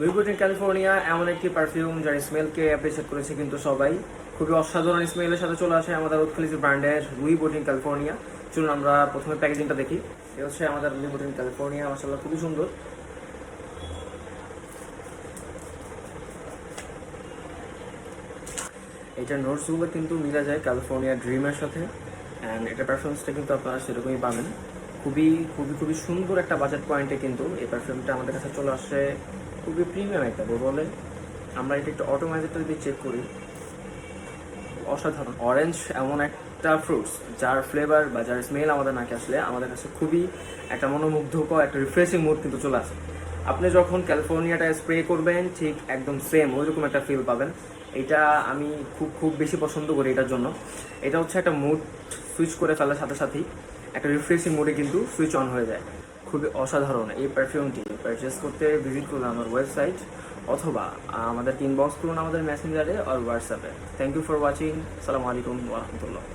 লুইবোটিন California এমন একটি perfume যার স্মেলকে অ্যাপ্রিসিয়েট করেছে কিন্তু সবাই। খুবই অসাধারণ স্মেলের সাথে চলে আসে আমাদের উৎখালিজ ব্র্যান্ডের লুই বোটিন ক্যালিফোর্নিয়া। চলুন আমরা প্রথমে প্যাকেজিংটা দেখি। এ হচ্ছে আমাদের লুই বোটিন ক্যালিফোর্নিয়া মাসাল্লাহ খুবই সুন্দর। এটার নোটসগুলো কিন্তু মিলা যায় ক্যালিফোর্নিয়া ড্রিমের সাথে। অ্যান্ড এটার পারফরমেন্সটা কিন্তু আপনারা সেরকমই পাবেন। খুবই খুবই খুবই সুন্দর একটা বাজেট পয়েন্টে কিন্তু এই পারফিউমটা আমাদের কাছে চলে আসছে খুবই প্রিমিয়াম একটা বলে, আমরা এটা একটু অটোমাইজেরটা যদি চেক করি। অসাধারণ। অরেঞ্জ এমন একটা ফ্রুটস যার ফ্লেভার বা যার স্মেল আমাদের নাকে আসলে আমাদের কাছে খুবই একটা মনোমুগ্ধকর, একটা রিফ্রেশিং মুড কিন্তু চলে আসে। আপনি যখন ক্যালিফোর্নিয়াটা স্প্রে করবেন, ঠিক একদম সেম ওইরকম একটা ফিল পাবেন। এটা আমি খুব খুব বেশি পছন্দ করি এটার জন্য। এটা হচ্ছে একটা মুড সুইচ করে ফেলার সাথে সাথেই একটা রিফ্রেশিং মুডে কিন্তু সুইচ অন হয়ে যায়। খুবই অসাধারণ এই পারফিউমটি পারচেস করতে ভিজিট করুন আমার ওয়েবসাইট অথবা আমাদের ইনবক্স করুন আমাদের মেসেঞ্জারে আর হোয়াটসঅ্যাপে থ্যাংক ইউ ফর ওয়াচিং সালামু আলাইকুম ওরহমতুল্লাহ